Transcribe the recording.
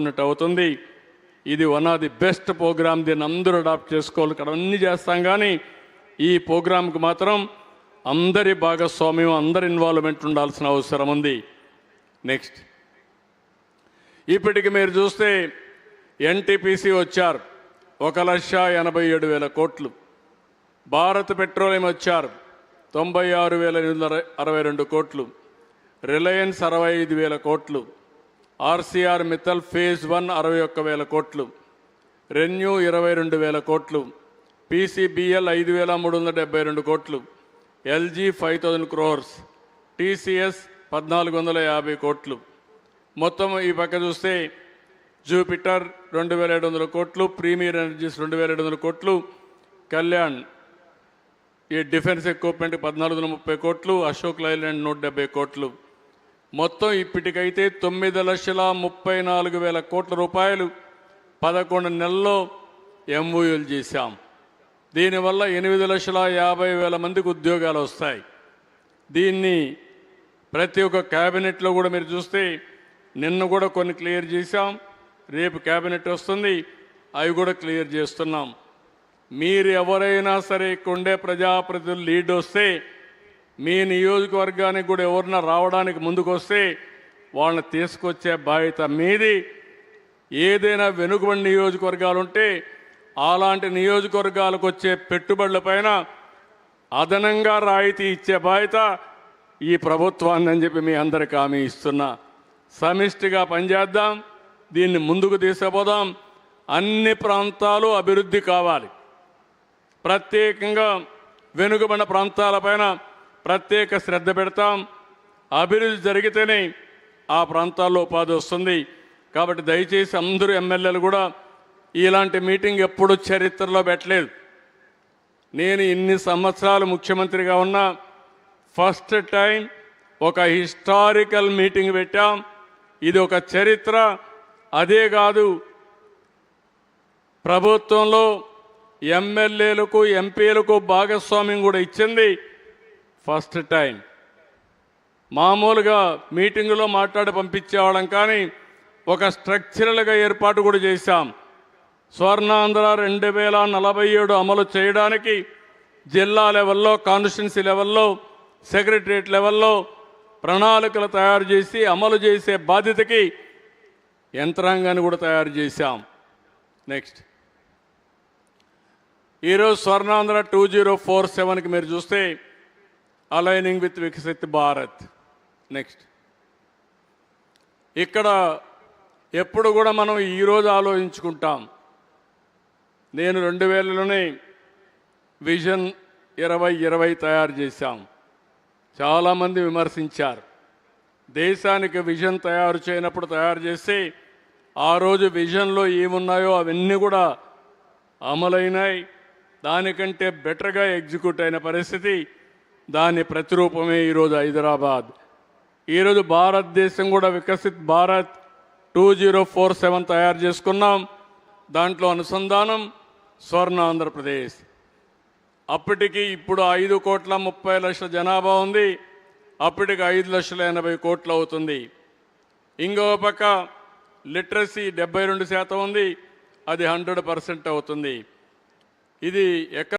ఉన్నట్టు అవుతుంది. ఇది one of the best program దీన్ని అందరూ అడాప్ట్ చేసుకోవాలి. ఇక్కడ అన్ని చేస్తాం కానీ ఈ ప్రోగ్రాంకి మాత్రం అందరి భాగస్వామ్యం అందరి ఇన్వాల్వ్మెంట్ ఉండాల్సిన అవసరం ఉంది. నెక్స్ట్ ఇప్పటికి మీరు చూస్తే ఎన్టీపీసీ వచ్చారు. ఒక లక్ష ఎనభై ఏడు వేల కోట్లు. భారత్ పెట్రోలియం వచ్చారు? తొంభై ఆరు వేల ఎనిమిది అరవై రెండు కోట్లు. రిలయన్స్ అరవై ఐదు వేల కోట్లు. ఆర్సీఆర్ మిత్తల్ ఫేజ్ వన్ అరవై ఒక్క వేల కోట్లు రెన్యూ ఇరవై రెండు వేల కోట్లు పీసీబీఎల్ ఐదు వేల మూడు వందల డెబ్బై రెండు కోట్లు LG five thousand crores TCS పద్నాలుగు వందల యాభై కోట్లు. మొత్తం ఈ పక్క చూస్తే జూపిటర్ రెండు వేల ఏడు వందల కోట్లు ప్రీమియర్ ఎనర్జీస్ రెండు వేల ఏడు వందల కోట్లు కళ్యాణ్ ఈ డిఫెన్స్ ఎక్విప్మెంట్ పద్నాలుగు వందల ముప్పై కోట్లు అశోక్ లైలాండ్ నూట డెబ్బై కోట్లు. మొత్తం ఇప్పటికైతే తొమ్మిది లక్షల ముప్పై నాలుగు వేల కోట్ల రూపాయలు పదకొండు నెలల్లో ఎంఓయూలు చేశాం. దీనివల్ల ఎనిమిది లక్షల యాభై వేల మందికి ఉద్యోగాలు వస్తాయి. దీన్ని ప్రతి ఒక్క క్యాబినెట్లో కూడా మీరు చూస్తే నిన్న కూడా కొన్ని క్లియర్ చేశాం. రేపు క్యాబినెట్ వస్తుంది. అవి కూడా క్లియర్ చేస్తున్నాం. మీరు ఎవరైనా సరే కొండే ఉండే ప్రజాప్రతినిధులు లీడ్ వస్తే మీ నియోజకవర్గానికి కూడా ఎవరన్నా రావడానికి ముందుకొస్తే వాళ్ళని తీసుకొచ్చే బాధ్యత మీది. ఏదైనా వెనుకబడి నియోజకవర్గాలు ఉంటే అలాంటి నియోజకవర్గాలకు వచ్చే పెట్టుబడులపైన అదనంగా రాయితీ ఇచ్చే బాధ్యత ఈ ప్రభుత్వాన్ని అని చెప్పి మీ అందరికి హామీ ఇస్తున్నా. సమిష్టిగా పనిచేద్దాం దీన్ని ముందుకు తీసుకుపోదాం. అన్ని ప్రాంతాలు అభివృద్ధి కావాలి. ప్రత్యేకంగా వెనుకబడిన ప్రాంతాలపైన ప్రత్యేక శ్రద్ధ పెడతాం. అభివృద్ధి జరిగితేనే ఆ ప్రాంతాల్లో ఉపాధి వస్తుంది. కాబట్టి దయచేసి అందరూ ఎమ్మెల్యేలు కూడా ఇలాంటి మీటింగ్ ఎప్పుడు చరిత్రలో పెట్టలేదు. నేను ఇన్ని సంవత్సరాలు ముఖ్యమంత్రిగా ఉన్నా ఫస్ట్ టైం ఒక హిస్టారికల్ మీటింగ్ పెట్టాం. ఇది ఒక చరిత్ర. అదే కాదు ప్రభుత్వంలో ఎమ్మెల్యేలకు ఎంపీలకు భాగస్వామ్యం కూడా ఇచ్చింది. First time. మామూలుగా మీటింగులో మాట్లాడి పంపించేవాళ్ళం కానీ ఒక స్ట్రక్చరల్గా ఏర్పాటు కూడా చేశాం. స్వర్ణాంధ్ర రెండు వేల నలభై ఏడు అమలు చేయడానికి జిల్లా లెవెల్లో కాన్స్టిట్యున్సీ లెవెల్లో సెక్రటరియట్ లెవెల్లో ప్రణాళికలు తయారు చేసి అమలు చేసే బాధ్యతకి యంత్రాంగాన్ని కూడా తయారు చేశాం. నెక్స్ట్. ఈరోజు స్వర్ణాంధ్ర టూ జీరో ఫోర్ సెవెన్కి మీరు చూస్తే aligning with Viksit Bharat next ఇక్కడ ఎప్పుడు కూడా మనం ఈరోజు ఆలోచించుకుంటాం. నేను రెండు వేలలోనే విజన్ ఇరవై ఇరవై తయారు చేశాం. చాలామంది విమర్శించారు. దేశానికి విజన్ తయారు చేయనప్పుడు తయారు చేసి ఆ రోజు విజన్లో ఏమున్నాయో అవన్నీ కూడా అమలైనాయి. దానికంటే బెటర్గా ఎగ్జిక్యూట్ అయిన పరిస్థితి దాని ప్రతిరూపమే ఈరోజు హైదరాబాద్. ఈరోజు భారతదేశం కూడా Viksit Bharat two zero four seven తయారు చేసుకున్నాం. దాంట్లో అనుసంధానం స్వర్ణ ఆంధ్రప్రదేశ్. అప్పటికి ఇప్పుడు ఐదు కోట్ల ముప్పై లక్షల జనాభా ఉంది. అప్పటికి ఐదు లక్షల ఎనభై కోట్లు అవుతుంది. ఇంకో పక్క లిటరసీ డెబ్బై రెండు శాతం ఉంది. అది హండ్రెడ్ పర్సెంట్ అవుతుంది. ఇది ఎక్కడ